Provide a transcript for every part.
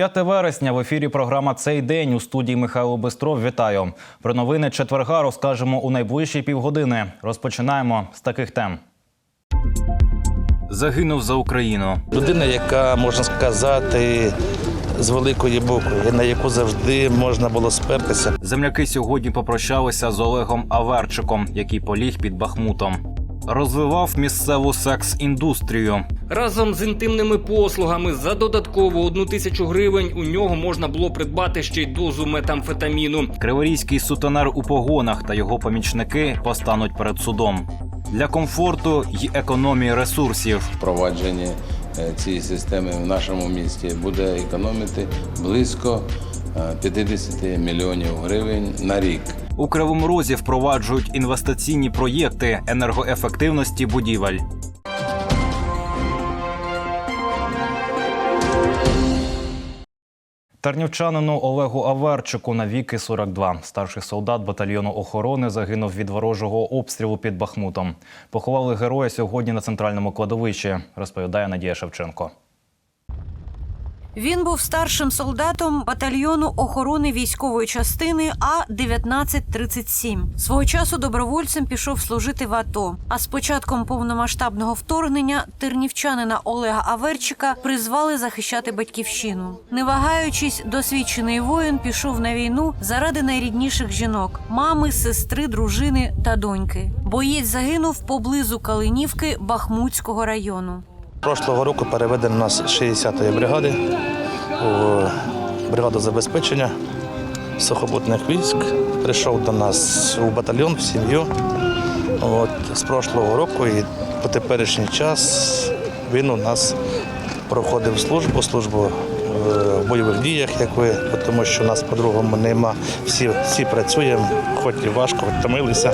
5 вересня в ефірі програма Цей день у студії Михайло Бистров. Вітаю. Про новини четверга розкажемо у найближчі півгодини. Розпочинаємо з таких тем. Загинув за Україну. Людина, яка можна сказати з великої букви, на яку завжди можна було спертися. Земляки сьогодні попрощалися з Олегом Аверчиком, який поліг під Бахмутом. Розвивав місцеву секс-індустрію. Разом з інтимними послугами за додатково одну тисячу гривень у нього можна було придбати ще й дозу метамфетаміну. Криворізький сутенер у погонах та його помічники постануть перед судом. Для комфорту й економії ресурсів впровадження е, цієї системи в нашому місті буде економити близько е, 50 мільйонів гривень на рік. У Кривому Розі впроваджують інвестиційні проєкти енергоефективності будівель. Тернівчанину Олегу Аверчику на віки 42. Старший солдат батальйону охорони загинув від ворожого обстрілу під Бахмутом. Поховали героя сьогодні на центральному кладовищі, розповідає Надія Шевченко. Він був старшим солдатом батальйону охорони військової частини А 1937 Свого часу добровольцем пішов служити в АТО. А з початком повномасштабного вторгнення тернівчанина Олега Аверчика призвали захищати батьківщину. Не вагаючись, досвідчений воїн пішов на війну заради найрідніших жінок мами, сестри, дружини та доньки. Боєць загинув поблизу Калинівки Бахмутського району. Прошлого року переведено нас з 60-ї бригади у бригаду забезпечення сухопутних військ. Прийшов до нас у батальйон, в сім'ю. От, з прошлого року і по теперішній час він у нас проходив службу, службу в бойових діях, як ви, тому що нас по-другому нема. Всі, всі працюємо, хоч і важко, хоч втомилися.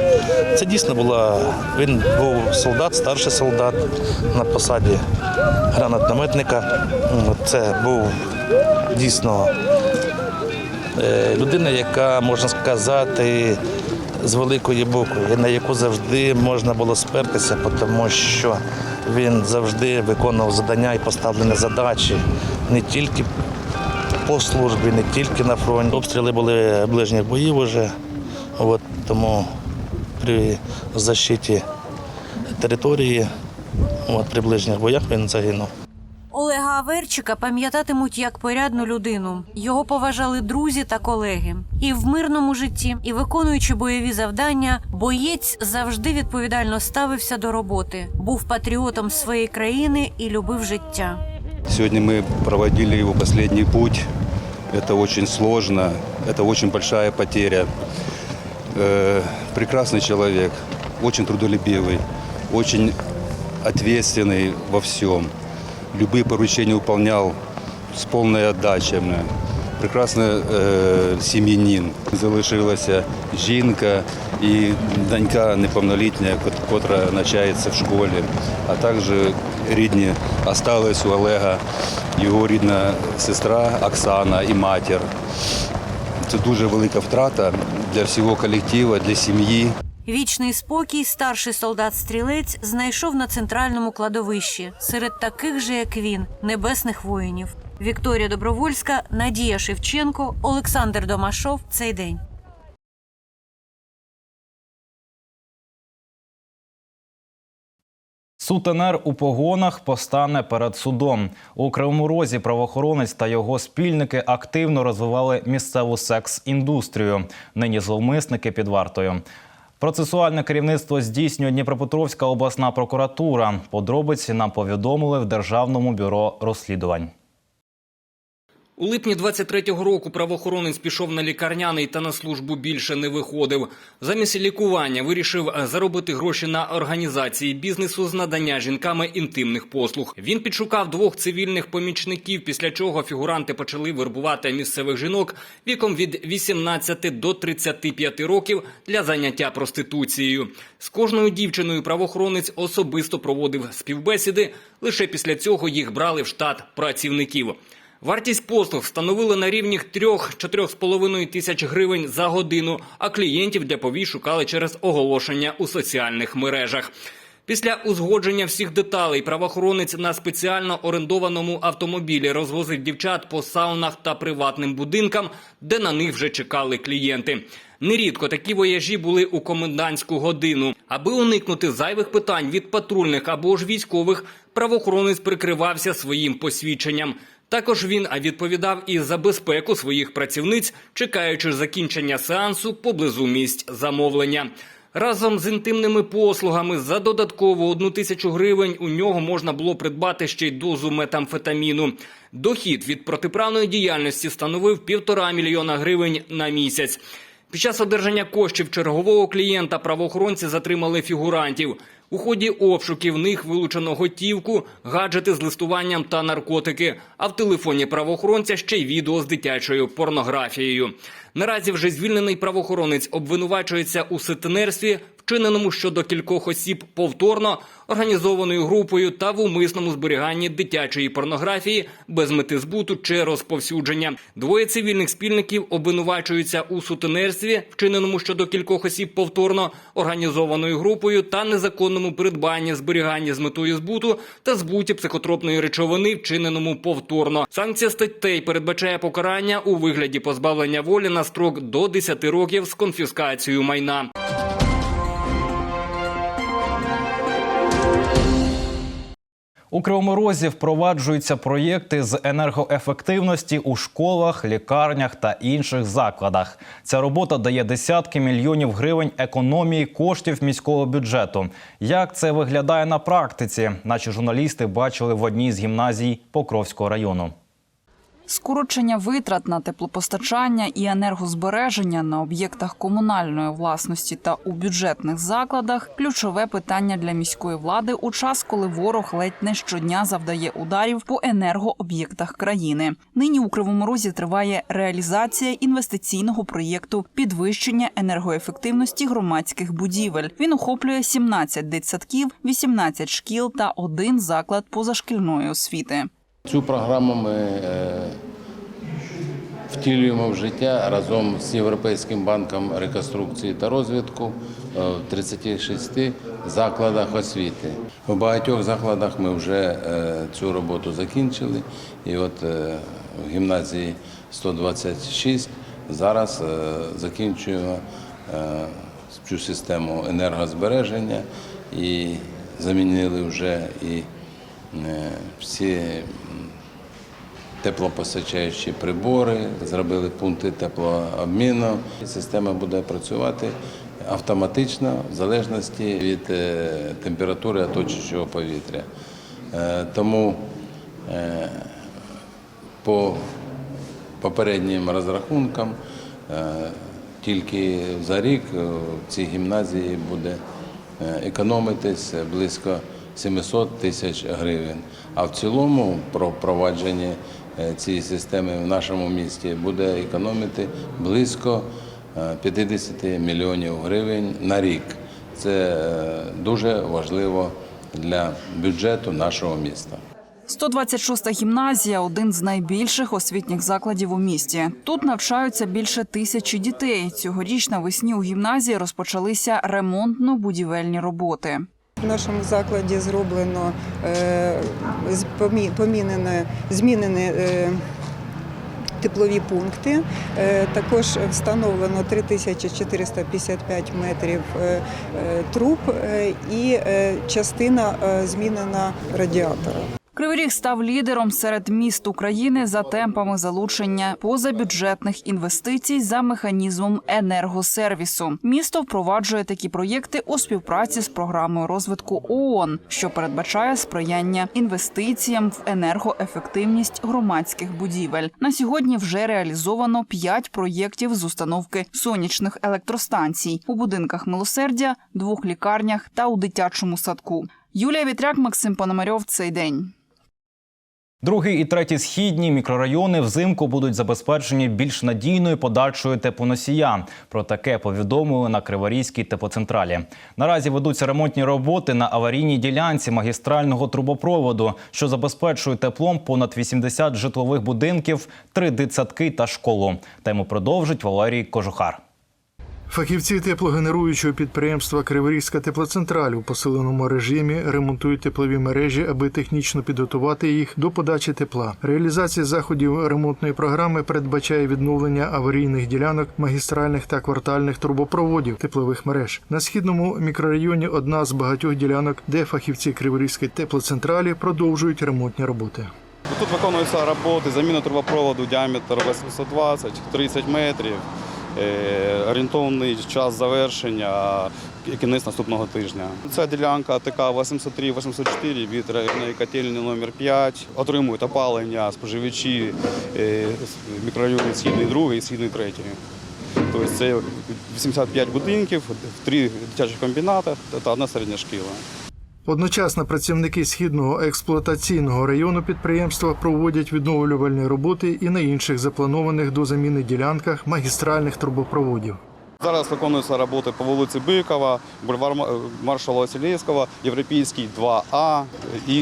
Це дійсно була. Він був солдат, старший солдат на посаді гранатометника. Це був дійсно е, людина, яка можна сказати. З великої букви, на яку завжди можна було спертися, тому що він завжди виконував завдання і поставлені задачі не тільки по службі, не тільки на фронті. Обстріли були ближніх боїв уже, от, тому при защиті території, от, при ближніх боях він загинув. Олега Аверчика пам'ятатимуть як порядну людину. Його поважали друзі та колеги. І в мирному житті, і виконуючи бойові завдання, боєць завжди відповідально ставився до роботи, був патріотом своєї країни і любив життя. Сегодня мы проводили его последний путь. Это очень сложно, это очень большая потеря. Э, прекрасный человек, очень трудолюбивый, очень ответственный во всем. Любые поручения выполнял с полной отдачей. Прекрасний е, сім'янин. Залишилася жінка і донька неповнолітня, кот- котра навчається в школі, а також Рідні осталась у Олега, його рідна сестра Оксана і матір. Це дуже велика втрата для всього колективу, для сім'ї. Вічний спокій старший солдат-стрілець знайшов на центральному кладовищі серед таких же, як він, небесних воїнів. Вікторія Добровольська, Надія Шевченко, Олександр Домашов. Цей день. Сутенер у погонах постане перед судом. У Кривому Розі правоохоронець та його спільники активно розвивали місцеву секс-індустрію. Нині зловмисники під вартою. Процесуальне керівництво здійснює Дніпропетровська обласна прокуратура. Подробиці нам повідомили в Державному бюро розслідувань. У липні 23-го року правоохоронець пішов на лікарняний та на службу більше не виходив. Замість лікування вирішив заробити гроші на організації бізнесу з надання жінками інтимних послуг. Він підшукав двох цивільних помічників, після чого фігуранти почали вербувати місцевих жінок віком від 18 до 35 років для заняття проституцією. З кожною дівчиною правоохоронець особисто проводив співбесіди. Лише після цього їх брали в штат працівників. Вартість послуг встановили на рівні 3-4,5 тисяч гривень за годину, а клієнтів для повій шукали через оголошення у соціальних мережах. Після узгодження всіх деталей правоохоронець на спеціально орендованому автомобілі розвозив дівчат по саунах та приватним будинкам, де на них вже чекали клієнти. Нерідко такі вояжі були у комендантську годину. Аби уникнути зайвих питань від патрульних або ж військових, правоохоронець прикривався своїм посвідченням. Також він відповідав і за безпеку своїх працівниць, чекаючи закінчення сеансу поблизу місць замовлення. Разом з інтимними послугами за додатково одну тисячу гривень у нього можна було придбати ще й дозу метамфетаміну. Дохід від протиправної діяльності становив півтора мільйона гривень на місяць. Під час одержання коштів чергового клієнта правоохоронці затримали фігурантів. У ході обшуків них вилучено готівку, гаджети з листуванням та наркотики. А в телефоні правоохоронця ще й відео з дитячою порнографією. Наразі вже звільнений правоохоронець обвинувачується у сутенерстві, вчиненому щодо кількох осіб повторно, організованою групою та в умисному зберіганні дитячої порнографії без мети збуту чи розповсюдження. Двоє цивільних спільників обвинувачуються у сутенерстві, вчиненому щодо кількох осіб повторно, організованою групою та незаконному придбанні, зберіганні з метою збуту та збуті психотропної речовини, вчиненому повторно. Санкція статей передбачає покарання у вигляді позбавлення волі на строк до 10 років з конфіскацією майна. У Кривому Розі впроваджуються проєкти з енергоефективності у школах, лікарнях та інших закладах. Ця робота дає десятки мільйонів гривень економії коштів міського бюджету. Як це виглядає на практиці? Наші журналісти бачили в одній з гімназій Покровського району. Скорочення витрат на теплопостачання і енергозбереження на об'єктах комунальної власності та у бюджетних закладах ключове питання для міської влади у час, коли ворог ледь не щодня завдає ударів по енергооб'єктах країни. Нині у Кривому Розі триває реалізація інвестиційного проєкту підвищення енергоефективності громадських будівель. Він охоплює 17 дитсадків, 18 шкіл та один заклад позашкільної освіти. Цю програму ми е, втілюємо в життя разом з Європейським банком реконструкції та розвитку е, в 36 закладах освіти. У багатьох закладах ми вже е, цю роботу закінчили. І от в гімназії 126 зараз закінчуємо цю систему енергозбереження і замінили вже і всі теплопостачаючі прибори, зробили пункти теплообміну. Система буде працювати автоматично в залежності від е, температури оточуючого повітря. Е, Тому е, по попереднім розрахункам е, тільки за рік е, в цій гімназії буде е, економитись близько 700 тисяч гривень. А в цілому про впровадження е, цієї системи в нашому місті буде економити близько е, 50 мільйонів гривень на рік. Це е, дуже важливо для бюджету нашого міста. 126-та гімназія один з найбільших освітніх закладів у місті. Тут навчаються більше тисячі дітей. Цьогоріч навесні у гімназії розпочалися ремонтно-будівельні роботи. В нашому закладі зроблено е, з- помі- помінено, змінені е, теплові пункти. Е, Також встановлено 3455 метрів труб і частина змінена радіатора. Кривий Ріг став лідером серед міст України за темпами залучення позабюджетних інвестицій за механізмом енергосервісу. Місто впроваджує такі проєкти у співпраці з програмою розвитку ООН, що передбачає сприяння інвестиціям в енергоефективність громадських будівель. На сьогодні вже реалізовано п'ять проєктів з установки сонячних електростанцій у будинках милосердя, двох лікарнях та у дитячому садку. Юлія Вітряк, Максим Пономарьов. Цей день. Другий і третій східні мікрорайони взимку будуть забезпечені більш надійною подачою теплоносія. Про таке повідомили на Криворізькій теплоцентралі. Наразі ведуться ремонтні роботи на аварійній ділянці магістрального трубопроводу, що забезпечує теплом понад 80 житлових будинків, три дитсадки та школу. Тему продовжить Валерій Кожухар. Фахівці теплогенеруючого підприємства Криворізька теплоцентраль у посиленому режимі ремонтують теплові мережі, аби технічно підготувати їх до подачі тепла. Реалізація заходів ремонтної програми передбачає відновлення аварійних ділянок магістральних та квартальних трубопроводів теплових мереж. На східному мікрорайоні одна з багатьох ділянок, де фахівці Криворізької теплоцентралі продовжують ремонтні роботи. Тут виконуються роботи, заміна трубопроводу, діаметр 820-30 метрів. Е, Орієнтовний час завершення і кінець наступного тижня. Ця ділянка ТК 803-804 від районної котельні номер 5 Отримують опалення споживачі е, з мікрорайону Східний 2 і Східний 3. Тобто це 85 будинків, три дитячі комбінати та одна середня шкіла. Одночасно працівники східного експлуатаційного району підприємства проводять відновлювальні роботи і на інших запланованих до заміни ділянках магістральних трубопроводів. Зараз виконуються роботи по вулиці Бикова, бульвар Ма- маршала Василєвського, Європейський 2А і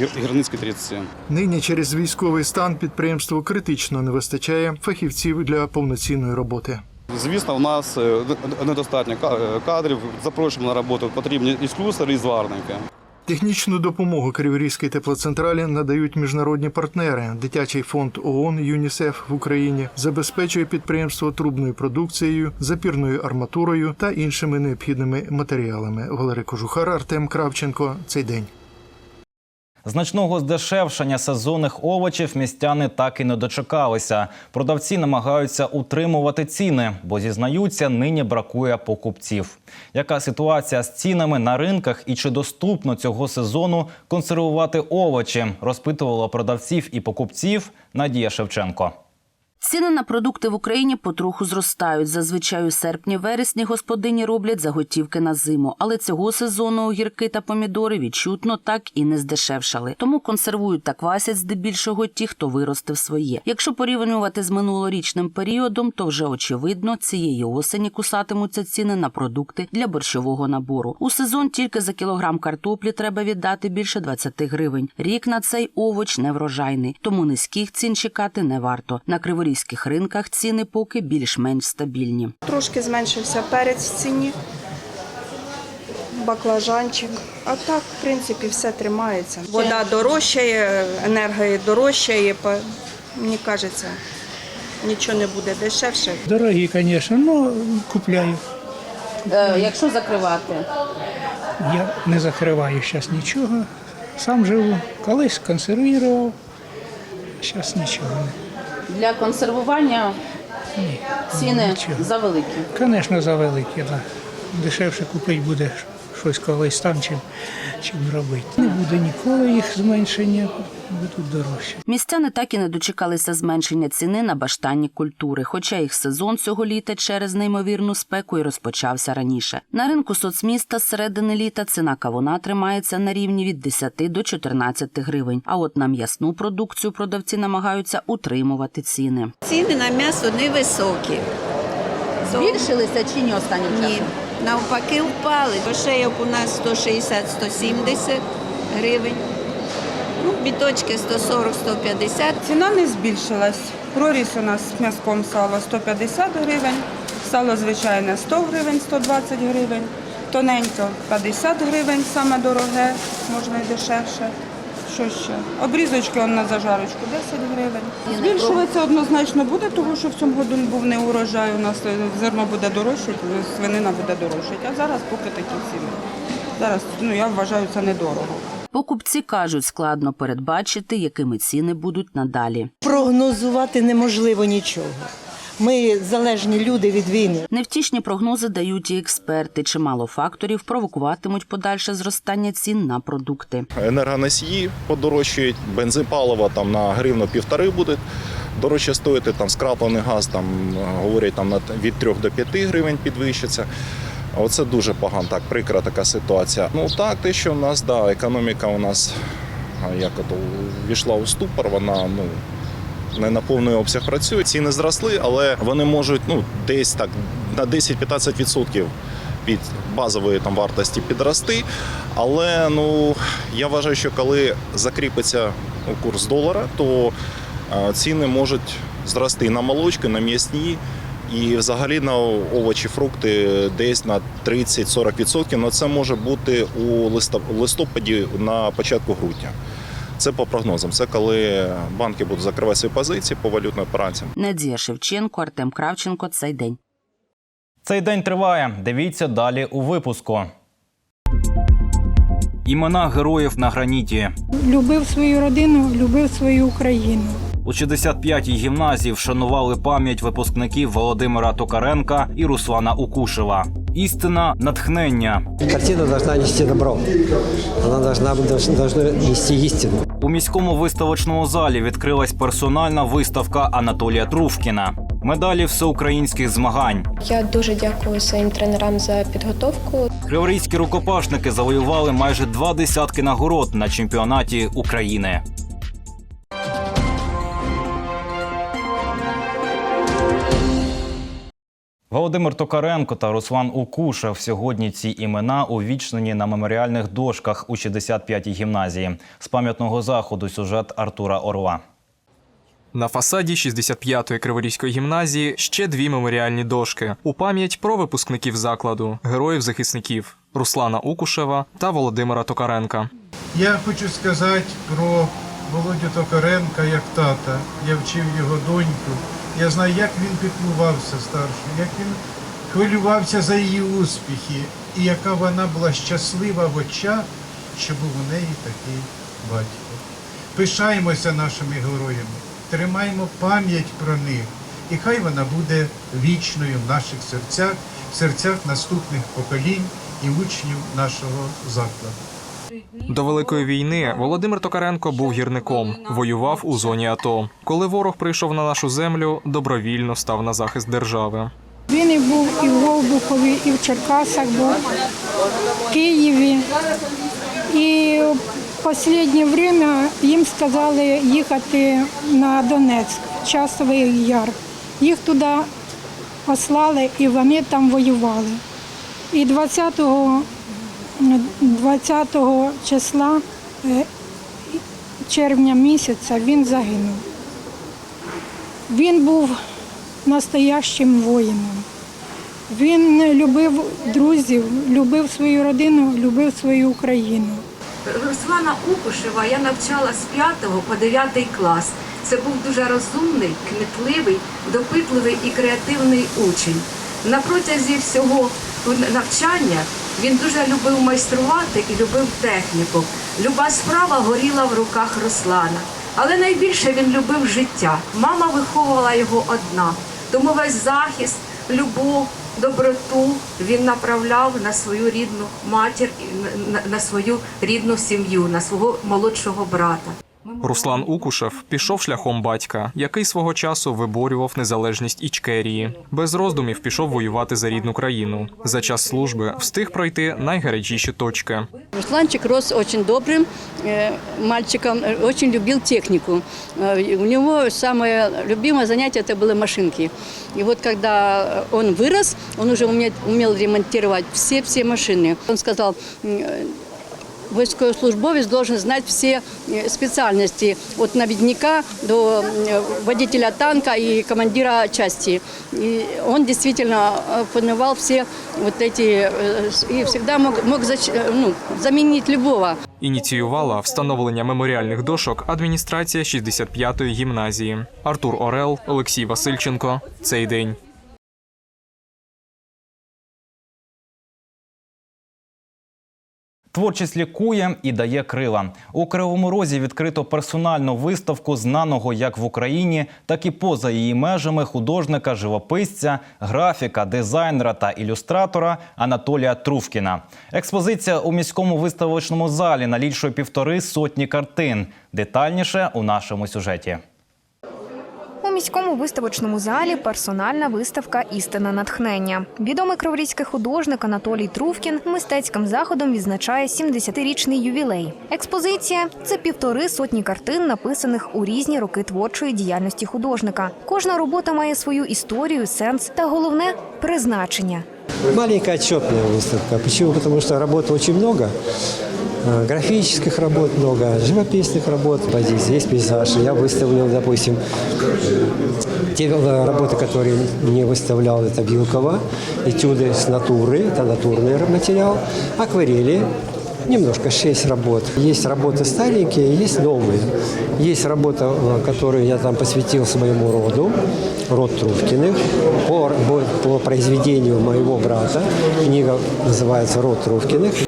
Гір- Гірницький 37. Нині через військовий стан підприємству критично не вистачає фахівців для повноцінної роботи. Звісно, в нас е, недостатньо е, кадрів. Запрошуємо на роботу потрібні і слюсарі, і зварники. Технічну допомогу Криворізькій теплоцентралі надають міжнародні партнери. Дитячий фонд ООН ЮНІСЕФ в Україні забезпечує підприємство трубною продукцією, запірною арматурою та іншими необхідними матеріалами. Валерий Кожухар, Артем Кравченко. Цей день. Значного здешевшення сезонних овочів містяни так і не дочекалися. Продавці намагаються утримувати ціни, бо зізнаються, нині бракує покупців. Яка ситуація з цінами на ринках і чи доступно цього сезону консервувати овочі? Розпитувала продавців і покупців Надія Шевченко. Ціни на продукти в Україні потроху зростають. Зазвичай у серпні-вересні господині роблять заготівки на зиму, але цього сезону огірки та помідори відчутно так і не здешевшали. Тому консервують та квасять здебільшого ті, хто виростив своє. Якщо порівнювати з минулорічним періодом, то вже очевидно, цієї осені кусатимуться ціни на продукти для борщового набору. У сезон тільки за кілограм картоплі треба віддати більше 20 гривень. Рік на цей овоч неврожайний, тому низьких цін чекати не варто. На криворізьких ринках ціни поки більш-менш стабільні. Трошки зменшився перець в ціні, баклажанчик. А так, в принципі, все тримається. Вода дорожчає, енергія дорожчає. Мені кажеться, нічого не буде дешевше. Дорогі, звісно, але купляю. якщо закривати, Я не закриваю зараз нічого. Сам живу. Колись консервував, зараз нічого не. Для консервування ціни завеликі. Звісно, завеликі, да. Дешевше купити буде щось колись там, чим, чим робити. Не буде ніколи їх зменшення, будуть дорожчі. Містяни так і не дочекалися зменшення ціни на баштанні культури, хоча їх сезон цього літа через неймовірну спеку і розпочався раніше. На ринку соцміста з середини літа ціна кавуна тримається на рівні від 10 до 14 гривень. А от на м'ясну продукцію продавці намагаються утримувати ціни. Ціни на м'ясо невисокі. Збільшилися чи ні останнім Ні, навпаки впали. Шейок у нас 160-170 гривень. Ну, біточки 140-150. Ціна не збільшилась. Проріс у нас з м'язком сало 150 гривень, сало звичайне 100 гривень, 120 гривень, тоненько 50 гривень, саме дороге, можна і дешевше. Що ще? Обрізочки он на зажарочку 10 гривень. Збільшуватися однозначно буде, тому що в цьому году був не урожай. У нас е, зерно буде дорожче, свинина буде дорожче. А зараз поки такі ціни. Зараз ну я вважаю це недорого. Покупці кажуть, складно передбачити, якими ціни будуть надалі. Прогнозувати неможливо нічого. Ми залежні люди від війни. Невтішні прогнози дають і експерти. Чимало факторів провокуватимуть подальше зростання цін на продукти. енергоносії подорожчають, бензипалива там на гривну півтори буде дорожче стоїти, там скраплений газ там говорять там на від 3 до 5 гривень підвищиться. Оце дуже погано, так прикра така ситуація. Ну так, те, що в нас да, економіка у нас як ото війшла у ступор, вона ну. Не на повний обсяг працює. Ціни зросли, але вони можуть ну, десь так на 10-15% від базової там вартості підрости. Але ну я вважаю, що коли закріпиться ну, курс долара, то е, ціни можуть зрости на молочки, на м'ясні І взагалі на овочі, фрукти десь на 30-40%. Ну це може бути у листоп- листопаді на початку грудня. Це по прогнозам. Це коли банки будуть закривати свої позиції по валютним операціям. Надія Шевченко, Артем Кравченко. Цей день. Цей день триває. Дивіться далі у випуску. Імена героїв на граніті. Любив свою родину, любив свою Україну. У 65-й гімназії вшанували пам'ять випускників Володимира Токаренка і Руслана Укушева. Істина натхнення. Картина должна нести добро. Она должна, должна, нести истину. У міському виставочному залі відкрилась персональна виставка Анатолія Трувкіна. Медалі всеукраїнських змагань. Я дуже дякую своїм тренерам за підготовку. Криворізькі рукопашники завоювали майже два десятки нагород на чемпіонаті України. Володимир Токаренко та Руслан Укушев сьогодні ці імена увічнені на меморіальних дошках у 65-й гімназії. З пам'ятного заходу сюжет Артура Орла. На фасаді 65-ї Криворізької гімназії ще дві меморіальні дошки у пам'ять про випускників закладу, героїв-захисників Руслана Укушева та Володимира Токаренка. Я хочу сказати про Володю Токаренка як тата. Я вчив його доньку. Я знаю, як він піклувався старшою, як він хвилювався за її успіхи, і яка вона була щаслива в очах, що був у неї такий батько. Пишаємося нашими героями, тримаємо пам'ять про них, і хай вона буде вічною в наших серцях, в серцях наступних поколінь і учнів нашого закладу. До Великої війни Володимир Токаренко був гірником, воював у зоні АТО. Коли ворог прийшов на нашу землю, добровільно став на захист держави. Він і був і в Голубухові, і в Черкасах був, в Києві. І в останнє время їм сказали їхати на Донецьк, Часовий Яр. Їх туди послали і вони там воювали. І 20 20 числа е, червня місяця він загинув. Він був настоящим воїном. Він любив друзів, любив свою родину, любив свою Україну. Руслана Укушева я навчала з 5 по 9 клас. Це був дуже розумний, кмітливий, допитливий і креативний учень. На протязі всього навчання він дуже любив майструвати і любив техніку. Люба справа горіла в руках Руслана. Але найбільше він любив життя. Мама виховувала його одна. Тому весь захист, любов, доброту він направляв на свою рідну матір, на свою рідну сім'ю, на свого молодшого брата. Руслан Укушев пішов шляхом батька, який свого часу виборював незалежність Ічкерії. Без роздумів пішов воювати за рідну країну. За час служби встиг пройти найгарячіші точки. Русланчик рос очень добрым э, мальчиком, э, очень любил технику. Э, и У него самое любимое занятие это были машинки. И вот когда он вырос, он уже умел, умел ремонтировать все-все машины. Он сказал, м, э, войсковослужбовец должен знать все э, специальности, от наведника до э, водителя танка и командира части. И он действительно э, познавал все вот эти, э, с- и всегда мог, мог зач- э, ну, заменить любого. Ініціювала встановлення меморіальних дошок адміністрація 65-ї гімназії. Артур Орел, Олексій Васильченко. Цей день. Творчість лікує і дає крила. У Кривому Розі відкрито персональну виставку знаного як в Україні, так і поза її межами художника, живописця, графіка, дизайнера та ілюстратора Анатолія Трувкіна. Експозиція у міському виставочному залі налічує півтори сотні картин. Детальніше у нашому сюжеті. Міському виставочному залі персональна виставка Істина натхнення. Відомий криворізький художник Анатолій Трувкін мистецьким заходом відзначає 70-річний ювілей. Експозиція це півтори сотні картин, написаних у різні роки творчої діяльності художника. Кожна робота має свою історію, сенс та головне призначення. Маленькая отчетная выставка. Почему? Потому что работы очень много. Э, графических работ много, живописных работ. Здесь есть пейзаж. Я выставлил, допустим, те работы, которые не выставлял, это Вилкова, этюды с натуры, это натурный материал, акварели, Немножко, шесть работ. Есть работы старенькие, есть новые. Есть работа, э, которую я там посвятил своему роду, род Трубкиных, по, по произведению моего брата. Книга называется «Род Трубкиных».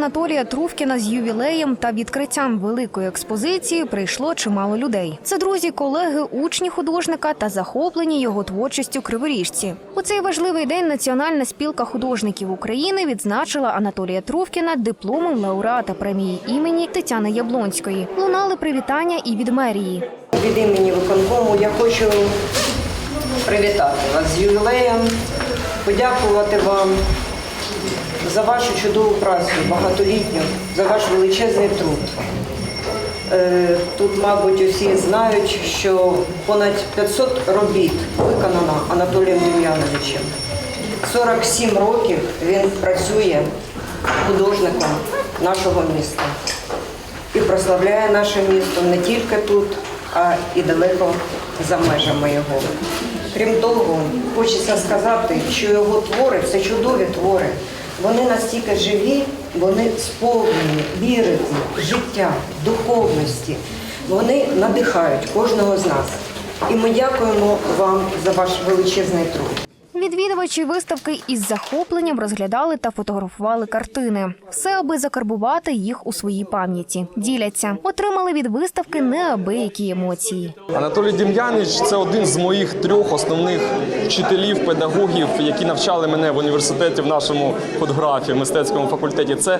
Анатолія Трувкіна з ювілеєм та відкриттям великої експозиції прийшло чимало людей. Це друзі, колеги, учні художника та захоплені його творчістю криворіжці. У цей важливий день Національна спілка художників України відзначила Анатолія Трувкіна дипломом лауреата премії імені Тетяни Яблонської. Лунали привітання і від мерії. Від імені виконкому я хочу привітати вас з ювілеєм, подякувати вам за вашу чудову працю, багатолітню, за ваш величезний труд. Е, Тут, мабуть, усі знають, що понад 500 робіт виконано Анатолієм Дем'яновичем. 47 років він працює художником нашого міста і прославляє наше місто не тільки тут, а і далеко за межами його. Крім того, хочеться сказати, що його твори це чудові твори. Вони настільки живі, вони сповнені віри, життя, духовності. Вони надихають кожного з нас. І ми дякуємо вам за ваш величезний труд. Відвідувачі виставки із захопленням розглядали та фотографували картини. Все, аби закарбувати їх у своїй пам'яті. Діляться, отримали від виставки неабиякі емоції. Анатолій Дем'янич це один з моїх трьох основних вчителів, педагогів, які навчали мене в університеті в нашому фотографії, мистецькому факультеті. Це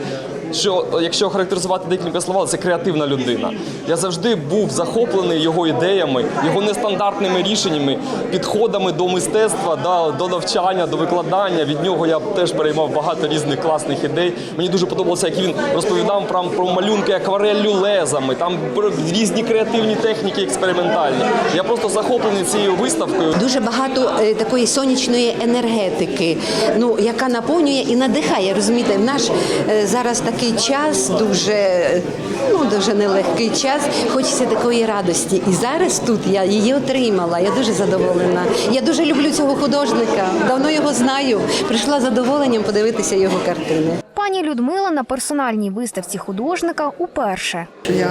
що, якщо характеризувати декілька слова, це креативна людина. Я завжди був захоплений його ідеями, його нестандартними рішеннями, підходами до мистецтва, до, навчання, до викладання. Від нього я теж переймав багато різних класних ідей. Мені дуже подобалося, як він розповідав про, про малюнки аквареллю лезами, там про різні креативні техніки експериментальні. Я просто захоплений цією виставкою. Дуже багато е, такої сонячної енергетики, ну яка наповнює і надихає. Розумієте, наш е, зараз такий час, дуже ну дуже нелегкий час. Хочеться такої радості. І зараз тут я її отримала. Я дуже задоволена. Я дуже люблю цього художника. Давно його знаю. Прийшла з задоволенням подивитися його картини. Пані Людмила на персональній виставці художника уперше. Я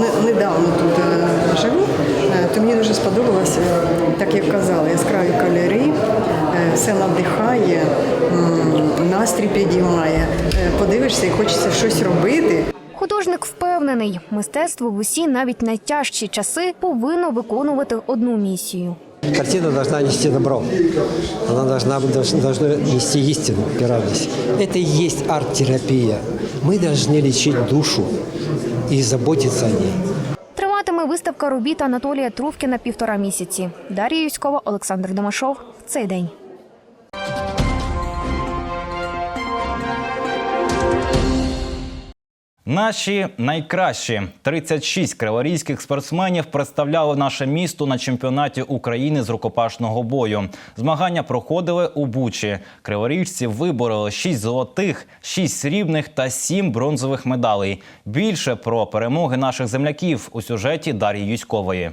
не- недавно тут е, живу, е, то мені дуже сподобалося, е, так як казали, яскраві кольори, все надихає, настрій підіймає. Е, Подивишся і хочеться щось робити. Художник впевнений, мистецтво в усі навіть найтяжчі часи повинно виконувати одну місію. Картина должна нести добро. Она должна, должна, должна нести истину, правильность. Это и есть арт-терапия. Мы должны лечить душу и заботиться о ней. Триватиме виставка робіт Анатолія Трувкіна півтора місяці. Дар'я Юськова, Олександр Домашов. Цей день. Наші найкращі 36 криворізьких спортсменів представляли наше місто на чемпіонаті України з рукопашного бою. Змагання проходили у Бучі. Криворіжці вибороли 6 золотих, 6 срібних та 7 бронзових медалей. Більше про перемоги наших земляків у сюжеті Дар'ї Юськової.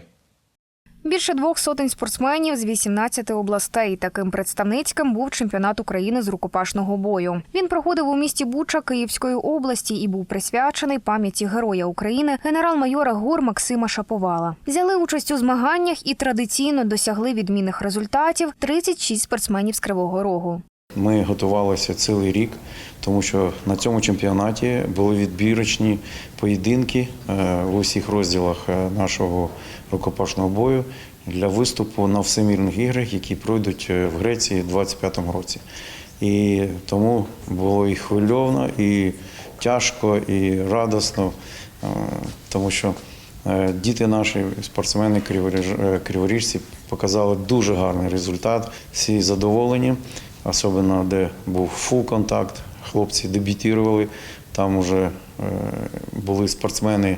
Більше двох сотень спортсменів з 18 областей. Таким представницьким був чемпіонат України з рукопашного бою. Він проходив у місті Буча Київської області і був присвячений пам'яті Героя України генерал-майора ГУР Максима Шаповала. Взяли участь у змаганнях і традиційно досягли відмінних результатів 36 спортсменів з Кривого Рогу. Ми готувалися цілий рік, тому що на цьому чемпіонаті були відбірочні поєдинки е, в усіх розділах е, нашого рукопашного бою для виступу на всемірних іграх, які пройдуть е, в Греції у 2025 році. І тому було і хвильовно, і тяжко, і радосно, е, тому що Е, Діти наші спортсмени криворіжці показали дуже гарний результат. Всі задоволені, особливо де був фул контакт. Хлопці дебютували. Там вже були спортсмени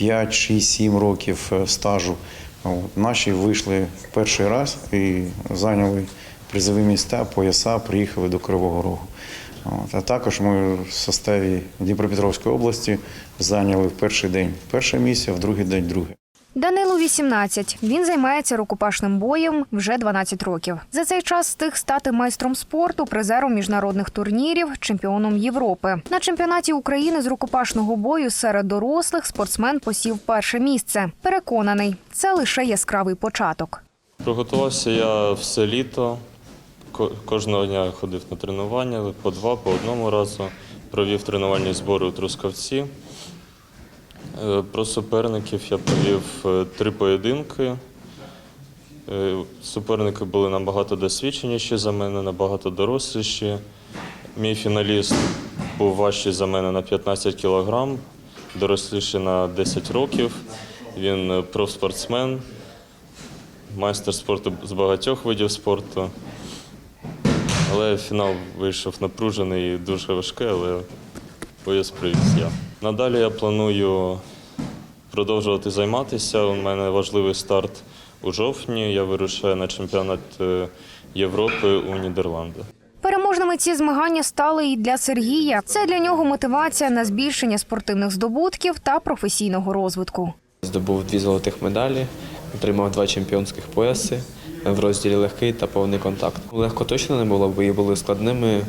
5, 6, 7 років е, стажу. Наші вийшли перший раз і зайняли призові міста, пояса, приїхали до Кривого Рогу. А також ми в составі Дніпропетровської області зайняли в перший день перше місце, в другий день друге. Данилу 18. Він займається рукопашним боєм вже 12 років. За цей час встиг стати майстром спорту, призером міжнародних турнірів, чемпіоном Європи. На чемпіонаті України з рукопашного бою серед дорослих спортсмен посів перше місце. Переконаний, це лише яскравий початок. Приготувався я все літо. Ко- Кожного дня ходив на тренування по два, по одному разу. Провів тренувальні збори у Трускавці. Е, Про суперників я провів е, три поєдинки. Е, Суперники були набагато досвідченіші за мене, набагато доросліші. Мій фіналіст був важчий за мене на 15 кілограм, доросліший на 10 років. Він профспортсмен, майстер спорту з багатьох видів спорту. Але фінал вийшов напружений і дуже важкий, але пояс привіз я. Надалі я планую продовжувати займатися. У мене важливий старт у жовтні. Я вирушаю на чемпіонат е, Європи у Нідерланди. Переможними ці змагання стали і для Сергія. Це для нього мотивація на збільшення спортивних здобутків та професійного розвитку. Здобув дві золотих медалі, отримав два чемпіонських пояси в розділі легкий та повний контакт. Легко точно не було, бої були складними, е,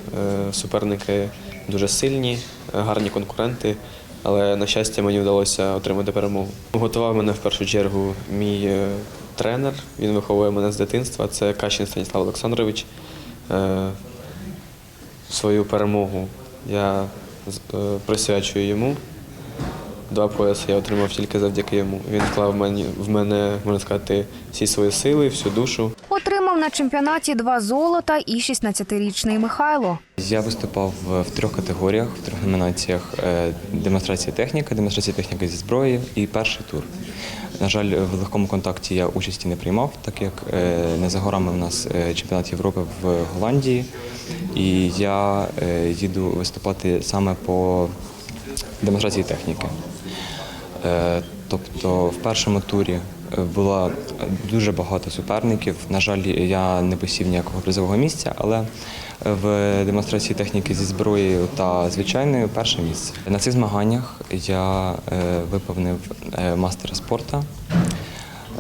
суперники дуже сильні, е, гарні конкуренти. Але на щастя мені вдалося отримати перемогу. Готував мене в першу чергу мій е, тренер. Він виховує мене з дитинства. Це Кащин Станіслав Олександрович. Е, Свою перемогу я е, присвячую йому. Два пояси я отримав тільки завдяки йому. Він вклав в мене, можна сказати, всі свої сили, всю душу. Отримав на чемпіонаті два золота і 16-річний Михайло. Я виступав в трьох категоріях, в трьох номінаціях: Е, демонстрація техніки, демонстрація техніки зі зброї і перший тур. На жаль, в легкому контакті я участі не приймав, так як е, не за горами в нас е, чемпіонат Європи в Голландії, і я їду виступати саме по демонстрації техніки. Тобто в першому турі було дуже багато суперників. На жаль, я не посів ніякого призового місця, але в демонстрації техніки зі зброєю та звичайною перше місце. На цих змаганнях я е, виповнив е, мастера спорту.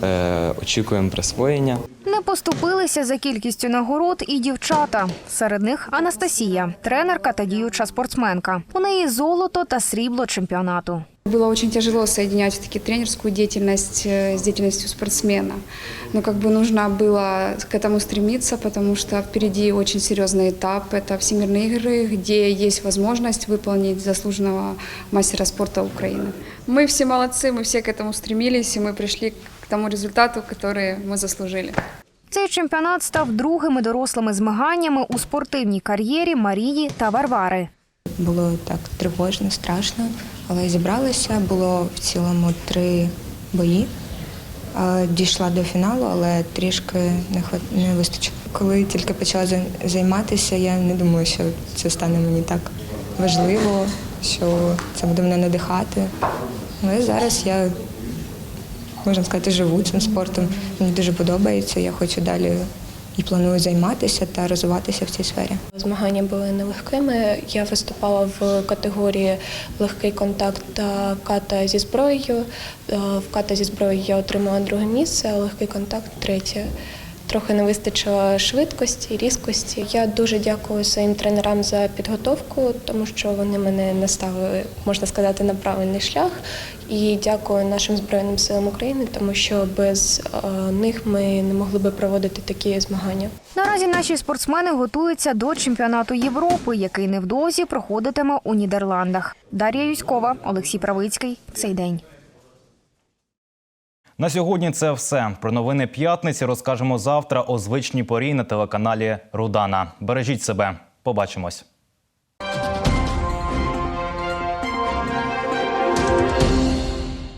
Е, Очікуємо присвоєння. Не поступилися за кількістю нагород і дівчата. Серед них Анастасія, тренерка та діюча спортсменка. У неї золото та срібло чемпіонату. Было очень тяжело соединять все-таки тренерскую деятельность э, с деятельностью спортсмена. Но как бы нужно было к этому стремиться, потому что впереди очень серьезный этап. Это всемирные игры, где есть возможность выполнить заслуженного мастера спорта Украины. Мы все молодцы, мы все к этому стремились, и мы пришли к тому результату, который мы заслужили. Цей чемпіонат став другими дорослими змаганнями у спортивній кар'єрі Марії та Варвари. Було так тривожно, страшно, але зібралися. Було в цілому три бої. Дійшла до фіналу, але трішки не вистачило. Коли тільки почала займатися, я не думала, що це стане мені так важливо, що це буде мене надихати. Але зараз я, можна сказати, живу цим спортом. Мені дуже подобається. Я хочу далі і планую займатися та розвиватися в цій сфері. Змагання були нелегкими. Я виступала в категорії легкий контакт та ката зі зброєю. Е, В ката зі зброєю я отримала друге місце, а легкий контакт третє. Трохи не вистачило швидкості, різкості. Я дуже дякую своїм тренерам за підготовку, тому що вони мене наставили, можна сказати, на правильний шлях. І дякую нашим Збройним силам України, тому що без е, них ми не могли би проводити такі змагання. Наразі наші спортсмени готуються до чемпіонату Європи, який невдовзі проходитиме у Нідерландах. Дар'я Юськова, Олексій Правицький. Цей день. На сьогодні це все. Про новини п'ятниці розкажемо завтра о звичній порі на телеканалі Рудана. Бережіть себе. Побачимось.